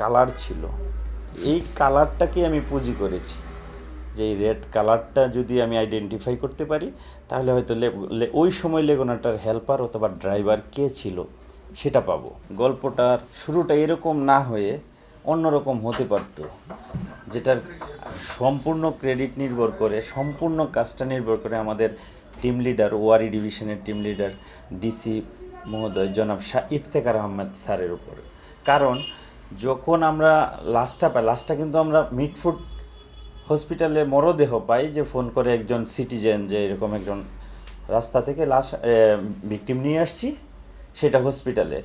Colour ছিল। এই কালারটাকে আমি পুঁজি করেছি। যে এই রেড কালারটা যদি আমি আইডেন্টিফাই করতে পারি, তাহলে হয়তো ওই সময় লেগুনাটার হেল্পার অথবা ড্রাইভার কে ছিল, সেটা পাবো। গল্পটার শুরুটা এরকম না হয়ে অন্যরকম হতে পারতো, যেটার সম্পূর্ণ ক্রেডিট নির্ভর করে, সম্পূর্ণ কাজটা নির্ভর করে আমাদের টিম লিডার ওয়ারি ডিভিশনের টিম লিডার ডিসি মহোদয় জনাব শাহ ইফতেকার আহমেদ স্যারের উপর। কারণ যখন আমরা লাস্টটা পাই লাস্টটা কিন্তু আমরা মিটফুড হসপিটালে মরদেহ পাই যে ফোন করে একজন সিটিজেন যে এরকম একজন রাস্তা থেকে লাশ ভিকটিম নিয়ে আসছি, সেটা হসপিটালে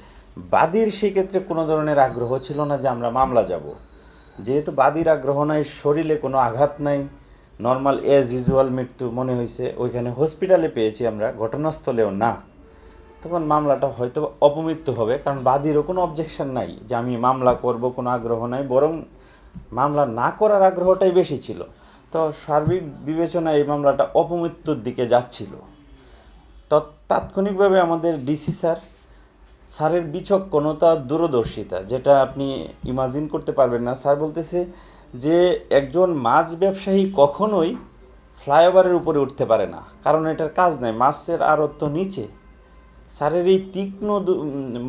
বাদীর সেক্ষেত্রে কোনো ধরনের আগ্রহ ছিল না যে আমরা মামলা যাব। যেহেতু বাদীর আগ্রহ নাই, শরীরে কোনো আঘাত নাই নর্মাল এজ ইউজুয়াল মৃত্যু মনে হয়েছে ওইখানে হসপিটালে পেয়েছি আমরা, ঘটনাস্থলেও না। তখন মামলাটা হয়তো অপমৃত্যু হবে, কারণ বাদীরও কোনো অবজেকশন নাই যে আমি মামলা করব, কোনো আগ্রহ নাই, বরং মামলা না করার আগ্রহটাই বেশি ছিল। তো সার্বিক বিবেচনায় এই মামলাটা অপমৃত্যুর দিকে যাচ্ছিল। তো তাৎক্ষণিকভাবে আমাদের ডিসি স্যার, স্যারের বিচক্ষণতা দূরদর্শিতা, যেটা আপনি ইমাজিন করতে পারবেন না। স্যার বলতেছে যে একজন মাছ ব্যবসায়ী কখনোই ফ্লাইওভারের উপরে উঠতে পারে না, কারণ এটার কাজ নাই, মাছের আড়ত তো নিচে। স্যারের এই তীক্ষ্ণ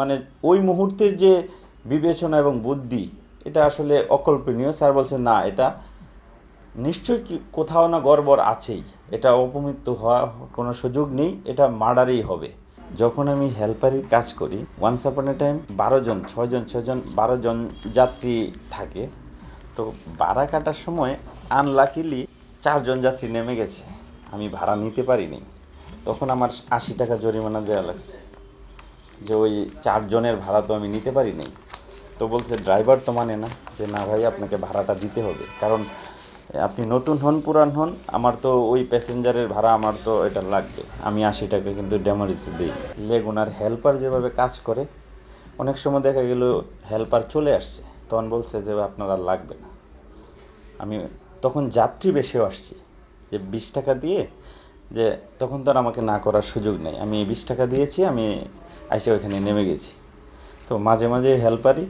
মানে ওই মুহূর্তের যে বিবেচনা এবং বুদ্ধি, এটা আসলে অকল্পনীয়। স্যার বলছে না, এটা নিশ্চয়ই কোথাও না গড়বড় আছেই। এটা অপমৃত্যু হওয়া কোনো সুযোগ নেই, এটা মার্ডারেই হবে। যখন আমি হেল্পারির কাজ করি ওয়ান্স আপন এ টাইম বারো জন ছয়জন ছয়জন বারো জন যাত্রী থাকে। তো ভাড়া কাটার সময় আনলাকিলি চারজন যাত্রী নেমে গেছে। আমি ভাড়া নিতে পারিনি। তখন আমার আশি টাকা জরিমানা দেওয়া লাগছে। যে ওই চারজনের ভাড়া তো আমি নিতে পারিনি তো বলছে, ড্রাইভার তো মানে না যে, না ভাই, আপনাকে ভাড়াটা দিতে হবে। কারণ আপনি নতুন হন, পুরান হন, আমার তো ওই প্যাসেঞ্জারের ভাড়া আমার তো এটা লাগবে। আমি আশি টাকা কিন্তু ড্যামারেজ দিই লেগুনার হেল্পার যেভাবে কাজ করে, অনেক সময় দেখা গেল হেল্পার চলে আসছে। তখন বলছে যে, আপনারা লাগবে না। আমি তখন যাত্রী বেশিও আসছি। যে বিশ টাকা দিয়ে যে তখন তো আর আমাকে না করার সুযোগ নেই। আমি বিশ টাকা দিয়েছি, আমি আইসে ওইখানে নেমে গেছি। তো মাঝে মাঝে হেল্পারই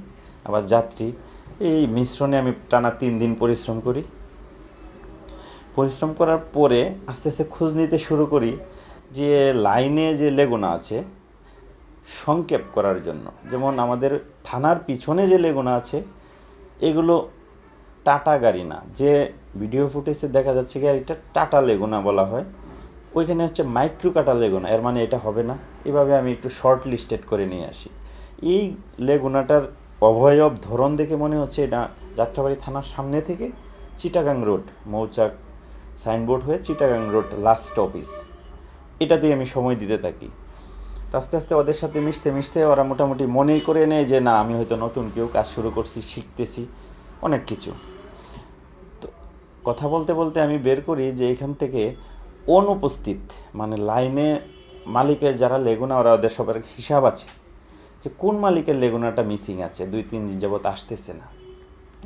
আবার যাত্রী, এই মিশ্রণে আমি টানা তিন দিন পরিশ্রম করি। পরিশ্রম করার পরে আস্তে আস্তে খোঁজ নিতে শুরু করি যে লাইনে যে লেগুনা আছে, সংক্ষেপ করার জন্য। যেমন আমাদের থানার পিছনে যে লেগুনা আছে, এগুলো টাটা গাড়ি না। যে ভিডিও ফুটেজে দেখা যাচ্ছে গাড়িটা টাটা লেগুনা বলা হয়। ওইখানে হচ্ছে মাইক্রো কাটা লেগুনা, এর মানে এটা হবে না। এভাবে আমি একটু শর্ট লিস্টেড করে নিয়ে আসি। এই লেগুনাটার অভয়ব ধরন দেখে মনে হচ্ছে এটা যাত্রাবাড়ি থানার সামনে থেকে চিটাগাং রোড, মৌচাক সাইনবোর্ড হয়ে চিটাগাং রোড লাস্ট অফিস এটাতেই আমি সময় দিতে থাকি। আস্তে আস্তে ওদের সাথে মিশতে মিশতে ওরা মোটামুটি মনেই করে নেয় যে, না, আমি হয়তো নতুন কেউ কাজ শুরু করছি, শিখতেছি। অনেক কিছু। তো কথা বলতে বলতে আমি বের করি যে, এখান থেকে অনুপস্থিত মানে লাইনে মালিকের যারা লেগুনা, ওরা ওদের সবার হিসাব আছে যে কোন মালিকের লেগুনাটা মিসিং আছে, দুই, তিন দিন যাবত আসতেছে না।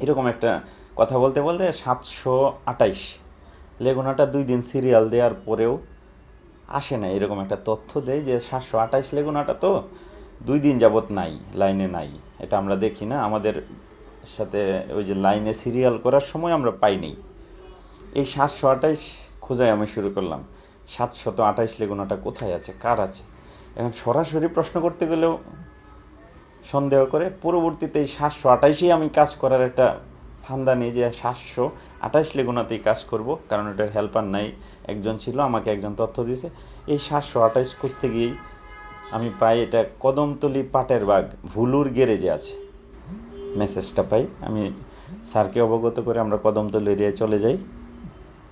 এরকম একটা কথা বলতে বলতে সাতশো আটাইশ লেগুনাটা দুই দিন সিরিয়াল দেওয়ার পরেও আসে না। এরকম একটা তথ্য দেয় যে সাতশো আটাইশ লেগুনাটা তো দুই দিন যাবত নাই, লাইনে নাই। এটা আমরা দেখি না। আমাদের সাথে ওই যে লাইনে সিরিয়াল করার সময় আমরা পাইনি এই সাতশো আঠাইশ খোঁজাই আমি শুরু করলাম, সাতশত আঠাইশ লেগুনাটা কোথায় আছে, কার আছে? এখন সরাসরি প্রশ্ন করতে গেলেও সন্দেহ করে, পরবর্তীতে এই সাতশো আঠাইশেই আমি কাজ করার একটা ফান্দা নিয়ে যে সাতশো আঠাইশ লেগুনাতেই কাজ করব, কারণ এটার হেল্পার নাই, একজন ছিল, আমাকে একজন তথ্য দিয়েছে। এই সাতশো আঠাইশ খুঁজতে গিয়েই আমি পাই এটা কদমতলি পাটের বাগ, ভুলুর গ্যারেজে আছে। মেসেজটা পাই, আমি স্যারকে অবগত করে আমরা কদমতলি এরিয়ায় চলে যাই।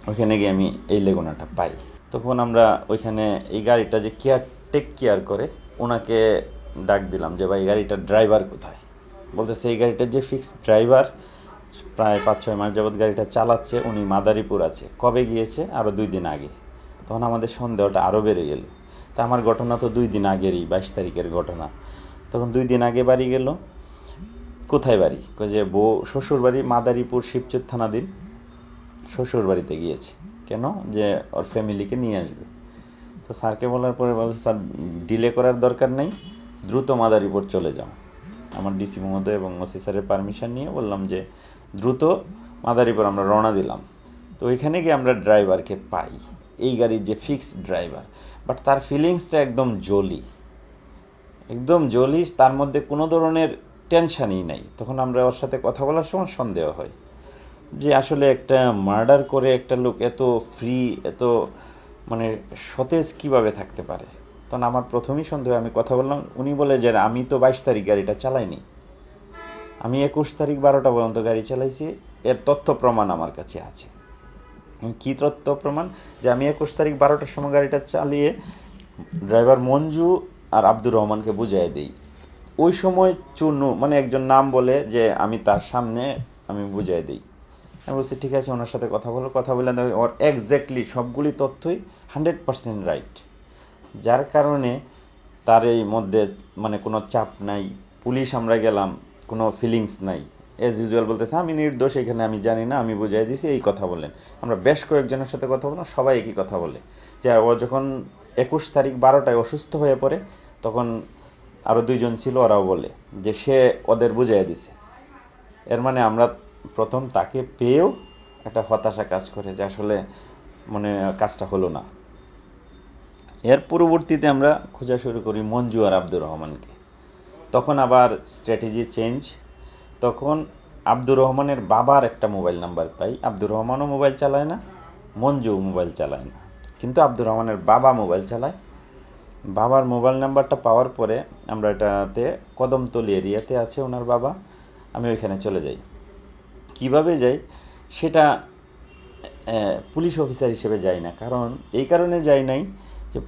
ওইখানে গিয়ে আমি এই লেগুনাটা পাই। তখন আমরা ওইখানে এই গাড়িটা যে কেয়ার টেক কেয়ার করে, ওনাকে ডাক দিলাম যে, ভাই গাড়িটার ড্রাইভার কোথায়? বলতেছে এই গাড়িটার যে ফিক্স ড্রাইভার, প্রায় পাঁচ ছয় মাস যাবৎ গাড়িটা চালাচ্ছে, উনি মাদারীপুর আছে। কবে গিয়েছে? আরও দুই দিন আগে। তখন আমাদের সন্দেহটা আরও বেড়ে গেল। তা আমার ঘটনা তো দুই দিন আগেরই, বাইশ তারিখের ঘটনা। তখন দুই দিন আগে বাড়ি গেল। কোথায় বাড়ি? যে, বউ শ্বশুর বাড়ি মাদারীপুর শিবচর থানাধীন। শ্বশুর বাড়িতে গিয়েছে। কেন? যে ওর ফ্যামিলিকে নিয়ে আসবে। তো স্যারকে বলার পরে বলছে, স্যার ডিলে করার দরকার নেই, দ্রুত মাদারীপুর চলে যাও। আমার ডিসি মহোদয় এবং ওসি স্যারের পারমিশন নিয়ে বললাম যে, দ্রুত মাদারীপুর আমরা রওনা দিলাম। তো ওইখানে গিয়ে আমরা ড্রাইভারকে পাই। এই গাড়ির যে ফিক্সড ড্রাইভার বাট তার ফিলিংসটা একদম জলি একদম জলি তার মধ্যে কোনো ধরনের টেনশানই নাই। তখন আমরা ওর সাথে কথা বলার সময় সন্দেহ হয়। যে আসলে একটা মার্ডার করে একটা লোক এত ফ্রি এত মানে সতেজ কীভাবে থাকতে পারে? তখন আমার প্রথমেই সন্দেহ, আমি কথা বললাম, উনি বলে যে, আমি তো বাইশ তারিখ গাড়িটা চালাইনি। আমি একুশ তারিখ বারোটা পর্যন্ত গাড়ি চালাইছি, এর তথ্য প্রমাণ আমার কাছে আছে। কী তথ্য প্রমাণ? যে আমি একুশ তারিখ বারোটার সময় গাড়িটা চালিয়ে ড্রাইভার মঞ্জু আর আব্দুর রহমানকে বুঝিয়ে দিই। ওই সময় চুনু মানে একজন নাম বলে যে, আমি তার সামনে, আমি বুঝাই দিই। আমি বলছি, ঠিক আছে, ওনার সাথে কথা বলো। কথা বলে ওর এক্স্যাক্টলি সবগুলি তথ্যই হান্ড্রেড পার্সেন্ট রাইট যার কারণে তার এই মধ্যে মানে কোনো চাপ নাই। পুলিশ আমরা গেলাম, কোনো ফিলিংস নাই। এজ ইউজুয়াল বলতেছে, আমি নির্দোষ, এখানে আমি জানি না, আমি বুঝাই দিছি, এই কথা বলেন আমরা বেশ কয়েকজনের সাথে কথা বললাম, সবাই একই কথা বলে। যে ও যখন একুশ তারিখ বারোটায় অসুস্থ হয়ে পড়ে, তখন আরও দুইজন ছিল, ওরাও বলে যে সে ওদের বুঝাই দিছে। এর মানে আমরা প্রথম তাকে পেয়েও একটা হতাশা কাজ করে যে আসলে মানে কাজটা হলো না। এর পরবর্তীতে আমরা খোঁজা শুরু করি মঞ্জু আর আব্দুর রহমানকে। তখন আবার স্ট্র্যাটেজি চেঞ্জ তখন আব্দুর রহমানের বাবার একটা মোবাইল নাম্বার পাই। আব্দুর রহমানও মোবাইল চালায় না মঞ্জু মোবাইল চালায় না। কিন্তু আব্দুর রহমানের বাবা মোবাইল চালায়। বাবার মোবাইল নাম্বারটা পাওয়ার পরে আমরা এটাতে কদমতলি এরিয়াতে আছে ওনার বাবা। আমি ওইখানে চলে যাই। কীভাবে যাই সেটা পুলিশ অফিসার হিসেবে যাই না। কারণ এই কারণে যাই নাই যে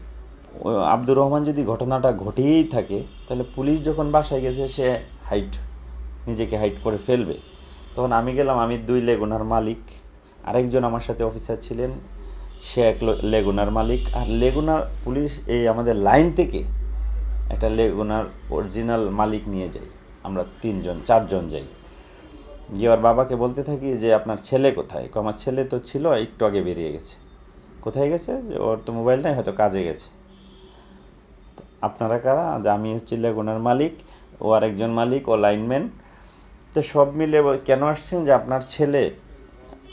আব্দুর রহমান যদি ঘটনাটা ঘটেই থাকে, তাহলে পুলিশ যখন বাসায় গেছে, সে হাইট নিজেকে হাইট করে ফেলবে। তখন আমি গেলাম, আমি দুই লেগুনার মালিক, আরেকজন আমার সাথে অফিসার ছিলেন, সে এক লেগুনার মালিক। আর লেগুনার পুলিশ এই আমাদের লাইন থেকে একটা লেগুনার অরিজিনাল মালিক নিয়ে যাই আমরা তিনজন, চারজন যাই। গিয়ে ওর বাবাকে বলতে থাকি যে আপনার ছেলে কোথায়? আমার ছেলে তো ছিল, একটু আগে বেরিয়ে গেছে। কোথায় গেছে? ওর তো মোবাইল নাই, হয়তো কাজে গেছে। আপনারা কারা? যে আমি হচ্ছি লেগুনার মালিক, ও আরেকজন মালিক, ও লাইনম্যান তো সব মিলে কেন আসছেন? যে আপনার ছেলে,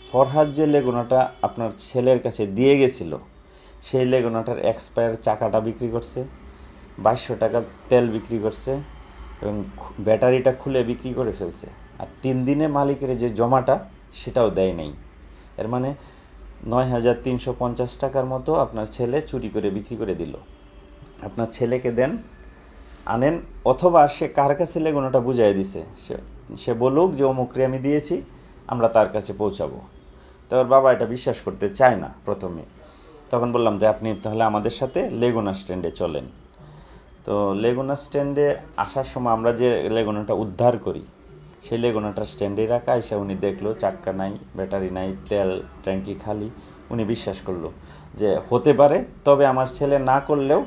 ফরহাদ যে লেগুনাটা আপনার ছেলের কাছে দিয়ে গেছিল, সেই লেগুনাটার এক্সপায়ার চাকাটা বিক্রি করছে, বাইশশো টাকা তেল বিক্রি করছে এবং ব্যাটারিটা খুলে বিক্রি করে ফেলছে। আর তিন দিনে মালিকের যে জমাটা, সেটাও দেয় নাই। এর মানে নয় হাজার তিনশো পঞ্চাশ টাকার মতো আপনার ছেলে চুরি করে বিক্রি করে দিল। আপনার ছেলেকে দেন, আনেন, অথবা সে কার কাছে লেগুনাটা বুঝাই দিছে। সে সে বলুক যে অমুকরে আমি দিয়েছি, আমরা তার কাছে পৌঁছাবো। তো ওর বাবা এটা বিশ্বাস করতে চায় না প্রথমে। তখন বললাম যে, আপনি তাহলে আমাদের সাথে লেগুনা স্ট্যান্ডে চলেন। তো লেগুনা স্ট্যান্ডে আসার সময় আমরা যে লেগুনাটা উদ্ধার করি সেই লেগুনাটা স্ট্যান্ডে রাখা, এসে উনি দেখল চাক্কা নাই, ব্যাটারি নাই, তেল, ট্যাঙ্কি খালি। উনি বিশ্বাস করল যে হতে পারে, তবে আমার ছেলে না করলেও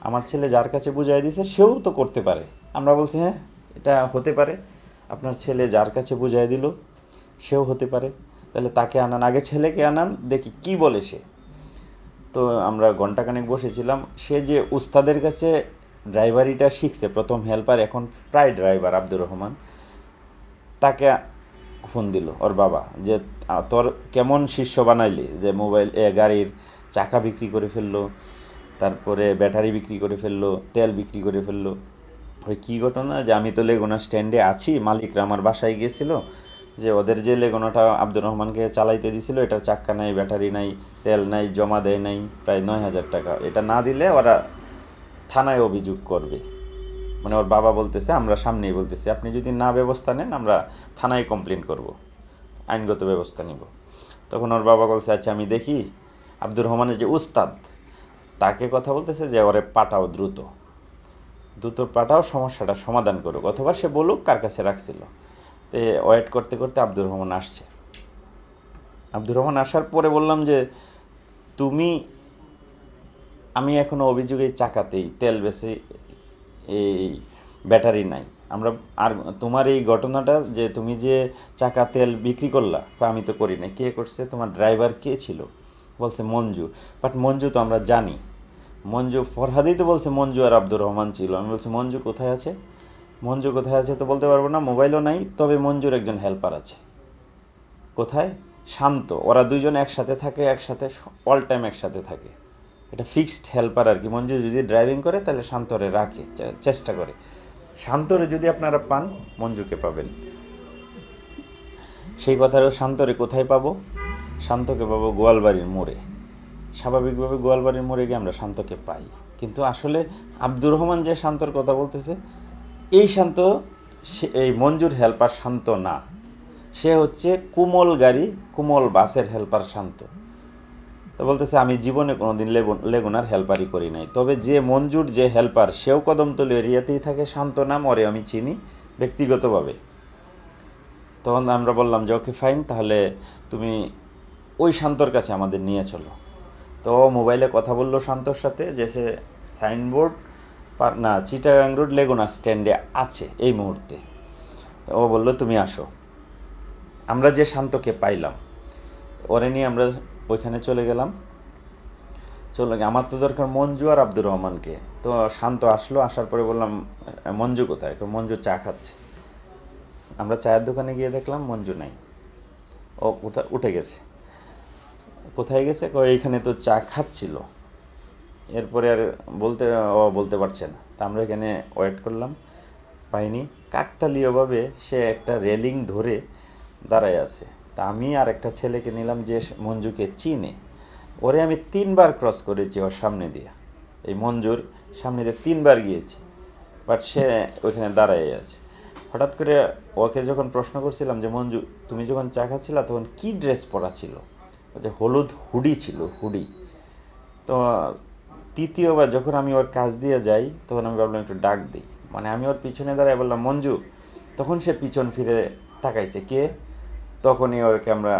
আমার ছেলে যার কাছে বুঝাই দিছে, সেও তো করতে পারে। আমরা বলছি হ্যাঁ এটা হতে পারে। আপনার ছেলে যার কাছে বুঝাই দিল, সেও হতে পারে। তাহলে তাকে আনান, আগে ছেলেকে আনান, দেখি কি বলে সে। তো আমরা ঘন্টাখানেক বসেছিলাম। সে যে উস্তাদের কাছে ড্রাইভারিটা শিখছে, প্রথম হেল্পার এখন প্রায় ড্রাইভার আব্দুর রহমান। তাকে ফোন দিল ওর বাবা যে তোর কেমন শিষ্য বানাইলি? যে, মোবাইল, এ, গাড়ির চাকা বিক্রি করে ফেলল, তারপরে ব্যাটারি বিক্রি করে ফেলল, তেল বিক্রি করে ফেলল। ওই কী ঘটনা? যে, আমি তো লেগুনা স্ট্যান্ডে আছি, মালিকরা আমার বাসায় গিয়েছিল, যে, ওদের যে লেগুনাটা আব্দুর রহমানকে চালাইতে দিছিল, এটার চাক্কা নাই, ব্যাটারি নাই, তেল নাই, জমা দেয় নাই, প্রায় নয় হাজার টাকা। এটা না দিলে ওরা থানায় অভিযোগ করবে। মানে ওর বাবা বলতেছে, আমরা সামনেই বলতেছি, আপনি যদি না ব্যবস্থা নেন, আমরা থানায় কমপ্লেন করব, আইনগত ব্যবস্থা নিব। তখন ওর বাবা বলছে আচ্ছা আমি দেখি, আব্দুর রহমানের যে উস্তাদ, তাকে কথা বলতেছে যে ওরে পাঠাও দ্রুত। দ্রুত পাঠাও, সমস্যাটা সমাধান করুক, অথবা সে বলুক কার কাছে রাখছিল। তে ওয়েট করতে করতে আব্দুর রহমান আসছে। আব্দুর রহমান আসার পরে বললাম যে, তুমি, আমি এখনও অভিযোগে চাকাতেই তেল বেশি এই ব্যাটারি নাই। আমরা আর তোমার এই ঘটনাটা যে তুমি যে চাকা তেল বিক্রি করলা আমি তো করি না কে করছে? তোমার ড্রাইভার কে ছিল? বলছে মঞ্জু। বাট মঞ্জু তো আমরা জানি। মঞ্জু ফরহাদি তো বলছে মঞ্জু আর আব্দুর রহমান ছিল। আমি বলছি, মঞ্জু কোথায় আছে? মঞ্জু কোথায় আছে তো বলতে পারব না, মোবাইলও নাই, তবে মঞ্জুর একজন হেল্পার আছে। কোথায়? শান্ত। ওরা দুইজন একসাথে থাকে, একসাথে অল টাইম একসাথে থাকে। এটা ফিক্সড হেল্পার আর কি। মঞ্জু যদি ড্রাইভিং করে, তাহলে শান্তরে রাখে চেষ্টা করে। শান্তরে যদি আপনারা পান, মঞ্জুকে পাবেন। সেই কথারও শান্তরে কোথায় পাবো? শান্তকে পাবো গোয়ালবাড়ির মোড়ে। স্বাভাবিকভাবে গোয়ালবাড়ির মোড়ে গিয়ে আমরা শান্তকে পাই। কিন্তু আসলে আব্দুর রহমান যে শান্তর কথা বলতেছে, এই শান্ত এই মঞ্জুর হেল্পার শান্ত না। সে হচ্ছে কুমল গাড়ি, কুমল বাসের হেল্পার শান্ত। তো বলতেছে, আমি জীবনে কোনোদিন লেগুন লেগুনার হেল্পারই করি নাই। তবে যে মঞ্জুর, যে হেল্পার, সেও কদমতলি এরিয়াতেই থাকে, শান্ত নাম ওরে আমি চিনি ব্যক্তিগতভাবে। তখন আমরা বললাম যে, ওকে, ফাইন, তাহলে তুমি ওই শান্তর কাছে আমাদের নিয়ে চলো। তো মোবাইলে কথা বলল শান্তর সাথে, যে সে সাইনবোর্ড না, চিটাগাং রোড, লেগুনা স্ট্যান্ডে আছে এই মুহূর্তে। ও বলল, তুমি আসো। আমরা যে শান্তকে পাইলাম, ওরে নিয়ে আমরা ওইখানে চলে গেলাম। চলে আমার তো দরকার মঞ্জু আর আব্দুর রহমানকে। তো শান্ত আসলো, আসার পরে বললাম, মঞ্জু কোথায়? মঞ্জু চা খাচ্ছে। আমরা চায়ের দোকানে গিয়ে দেখলাম মঞ্জু নাই। ও কোথায় উঠে গেছে। কোথায় গেছে? কয় এইখানে তো চা খাচ্ছিল। এরপরে আর বলতে, ও বলতে পারছে না। তা আমরা এখানে ওয়েট করলাম, পাইনি। কাকতালীয়ভাবে সে একটা রেলিং ধরে দাঁড়ায় আছে। তা আমি আর একটা ছেলেকে নিলাম যে মঞ্জুকে চিনে। ওরে আমি তিনবার ক্রস করেছি ওর সামনে দিয়ে। এই মঞ্জুর সামনে দিয়ে তিনবার গিয়েছি বাট সে ওইখানে দাঁড়ায় আছে। হঠাৎ করে ওকে যখন প্রশ্ন করছিলাম যে, মঞ্জু, তুমি যখন চা খাচ্ছিলা তখন কি ড্রেস পরা ছিল? যে, হলুদ হুডি ছিল, হুডি। তো তৃতীয়বার যখন আমি ওর কাজ দিয়ে যাই, তখন আমি ভাবলাম একটু ডাক দিই। মানে আমি ওর পিছনে দাঁড়ায় বললাম, মঞ্জু, তখন সে পিছন ফিরে তাকাইছে। কে? তখনই ওরকে আমরা,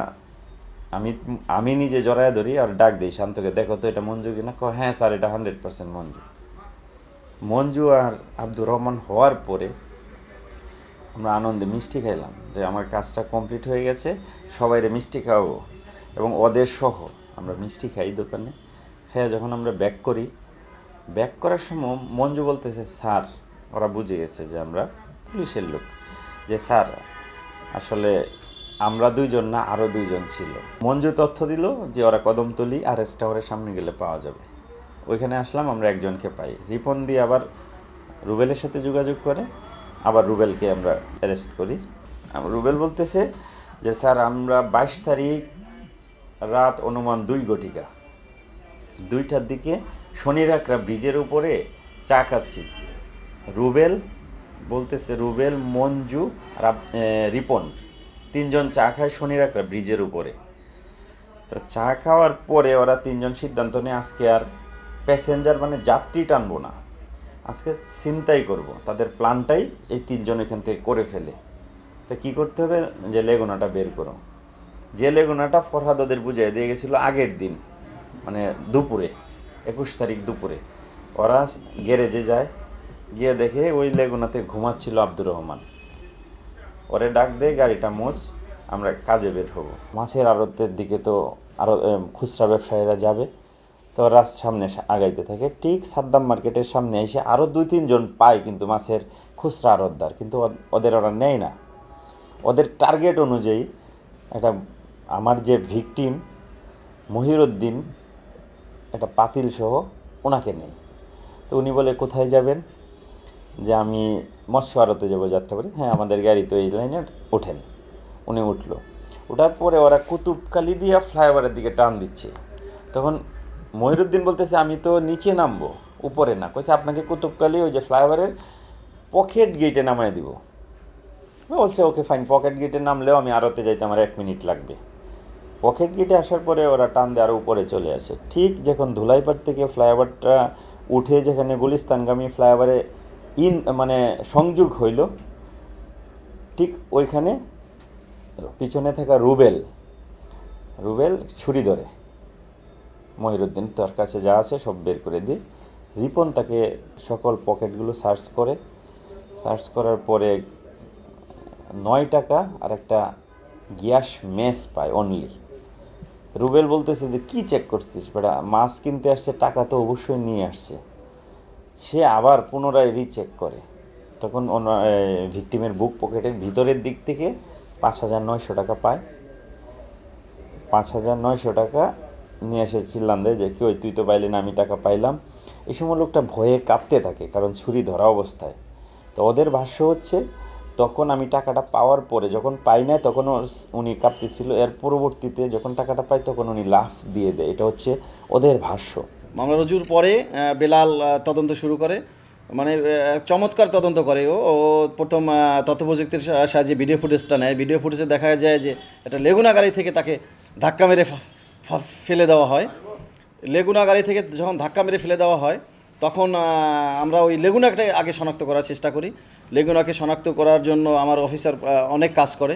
আমি আমি নিজে জড়ায় ধরি আর ডাক দিই শান্তকে, দেখো তো এটা মঞ্জু কিনা? কো হ্যাঁ স্যার, এটা হান্ড্রেড পার্সেন্ট মঞ্জু। মঞ্জু আর আব্দুর রহমান হওয়ার পরে আমরা আনন্দে মিষ্টি খাইলাম, যে আমার কাজটা কমপ্লিট হয়ে গেছে, সবাইরে মিষ্টি খাওয়াবো এবং ওদের সহ আমরা মিষ্টি খাই দোকানে। হ্যাঁ যখন আমরা ব্যাক করি, ব্যাক করার সময় মঞ্জু বলতেছে, স্যার, ওরা বুঝে গেছে যে আমরা পুলিশের লোক, যে স্যার, আসলে আমরা দুইজন না আরও দুইজন ছিল। মঞ্জু তথ্য দিল যে ওরা কদমতলি আর এস টাওয়ারের সামনে গেলে পাওয়া যাবে। ওইখানে আসলাম, আমরা একজনকে পাই। রিপন দিয়ে আবার রুবেলের সাথে যোগাযোগ করে, আবার রুবেলকে আমরা অ্যারেস্ট করি। রুবেল বলতেছে যে, স্যার, আমরা বাইশ তারিখ রাত অনুমান দুই গটিকা। দুইটার দিকে শনিরাকরা ব্রিজের উপরে চা খাচ্ছি। রুবেল বলতেছে, রুবেল, মঞ্জু রিপন। তিনজন চা খায় শনিরাকরা ব্রিজের উপরে। তো চা খাওয়ার পরে ওরা তিনজন সিদ্ধান্ত নেয় আজকে আর প্যাসেঞ্জার মানে যাত্রী টানবো না। আজকে চিন্তাই করব। তাদের প্ল্যানটাই এই তিনজন এখান থেকে করে ফেলে। তো কি করতে হবে? যে লেগুনাটা বের করো। যে লেগুনাটা ফরহাদ ওদের বুঝিয়ে দিয়ে গেছিল আগের দিন মানে দুপুরে, একুশ তারিখ দুপুরে। ওরা গ্যারেজে যায়, গিয়ে দেখে ওই লেগুনাতে ঘুমাচ্ছিল আব্দুর রহমান। ওরে ডাক দিয়ে গাড়িটা মোচ আমরা কাজে বের হব। মাছের আড়তের দিকে তো আরও খুচরা ব্যবসায়ীরা যাবে। তো ওরা সামনে আগাইতে থাকে। ঠিক সাদ্দাম মার্কেটের সামনে এসে আরও দুই, তিনজন পায় কিন্তু মাছের খুচরা আড়তদার, কিন্তু ওদের ওরা নেয় না। ওদের টার্গেট অনুযায়ী একটা, আমার যে ভিকটিম, মহিরুদ্দিন, একটা পাতিল সহ ওনাকে নেই তো উনি বলে, কোথায় যাবেন? যে আমি মৎস্য আড়তে যাব যাত্রাবাড়ি হ্যাঁ আমাদের গাড়ি তো এই লাইনে ওঠেন। উনি উঠল। ওঠার পরে ওরা কুতুবকালি দিয়া ফ্লাইওভারের দিকে টান দিচ্ছে। তখন মহিরুদ্দিন বলতেছে, আমি তো নিচে নামবো, উপরে না। কইছে, আপনাকে কুতুবকালি ওই যে ফ্লাইওভারের পকেট গেটে নামায় দিব। বলছে, ওকে, ফাইন। পকেট গেটে নামলেও আমি আরতে যাইতে আমার এক মিনিট লাগবে। পকেট গেটে আসার পরে ওরা টান দিয়ে আরও উপরে চলে আসে। ঠিক যখন ধুলাইপাড় থেকে ফ্লাইওভারটা উঠে যেখানে গুলিস্তানগামী ফ্লাইওভারে ইন মানে সংযোগ হইল, ঠিক ওইখানে পিছনে থাকা রুবেল রুবেল ছুরি ধরে। মহিরুদ্দিন তোর কাছে যা আছে সব বের করে দিই। রিপন তাকে সকল পকেটগুলো সার্চ করে। সার্চ করার পরে নয় টাকা আর একটা গ্যাস মেস পায় অনলি রুবেল বলতেছে যে, কি চেক করছিস বেটা? মাছ কিনতে আসছে, টাকা তো অবশ্যই নিয়ে আসছে। সে আবার পুনরায় রিচেক করে। তখন ভিকটিমের বুক পকেটের ভিতরের দিক থেকে পাঁচ হাজার নয়শো টাকা পায়। পাঁচ হাজার নয়শো টাকা নিয়ে এসে চিল্লান দেয় যে, কি ওই তুই তো পাইলি না, আমি টাকা পাইলাম। এই সময় লোকটা ভয়ে কাঁপতে থাকে, কারণ ছুরি ধরা অবস্থায়। তো ওদের ভাষ্য হচ্ছে, তখন আমি টাকাটা পাওয়ার পরে যখন পাই না তখন উনি কাঁপতেছিল। এর পরবর্তীতে যখন টাকাটা পাই তখন উনি লাফ দিয়ে দেয়। এটা হচ্ছে ওদের ভাষ্য। মামলা রুজুর পরে বেলাল তদন্ত শুরু করে। মানে চমৎকার তদন্ত করে ও। প্রথম তথ্য প্রযুক্তির সাহায্যে ভিডিও ফুটেজটা নেয়। ভিডিও ফুটেজে দেখা যায় যে, একটা লেগুনা গাড়ি থেকে তাকে ধাক্কা মেরে ফেলে দেওয়া হয়। লেগুনা গাড়ি থেকে যখন ধাক্কা মেরে ফেলে দেওয়া হয়, তখন আমরা ওই লেগুনাকে আগে শনাক্ত করার চেষ্টা করি। লেগুনাকে শনাক্ত করার জন্য আমার অফিসার অনেক কাজ করে।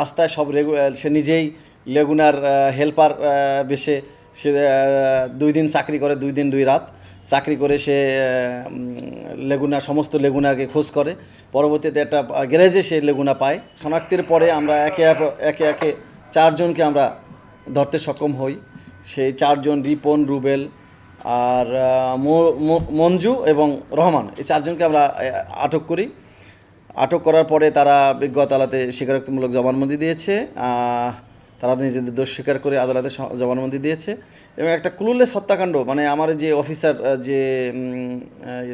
রাস্তায় সব রেগু সে নিজেই লেগুনার হেল্পার বেশে সে দুই দিন চাকরি করে, দুই দিন দুই রাত। চাকরি করে সে লেগুনা, সমস্ত লেগুনাকে খোঁজ করে। পরবর্তীতে একটা গ্যারেজে সে লেগুনা পায়। শনাক্তের পরে আমরা একে একে- একে চারজনকে আমরা ধরতে সক্ষম হই। সেই চারজন রিপন, রুবেল আর মঞ্জু এবং রহমান। এই চারজনকে আমরা আটক করি। আটক করার পরে তারা বিজ্ঞ আদালতে স্বীকারোক্তিমূলক জবানবন্দি দিয়েছে। তারা নিজেদের দোষ স্বীকার করে আদালতে জবানবন্দি দিয়েছে এবং একটা ক্লুলেস হত্যাকাণ্ড মানে আমার যে অফিসার যে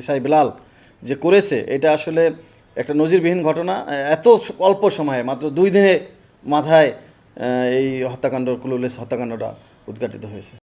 এসআই বিলাল যে করেছে, এটা আসলে একটা নজিরবিহীন ঘটনা এত অল্প সময়ে, মাত্র দুই দিনে মাথায় এই হত্যাকাণ্ড ক্লুলেস হত্যাকাণ্ডটা উদ্ঘাটিত হয়েছে।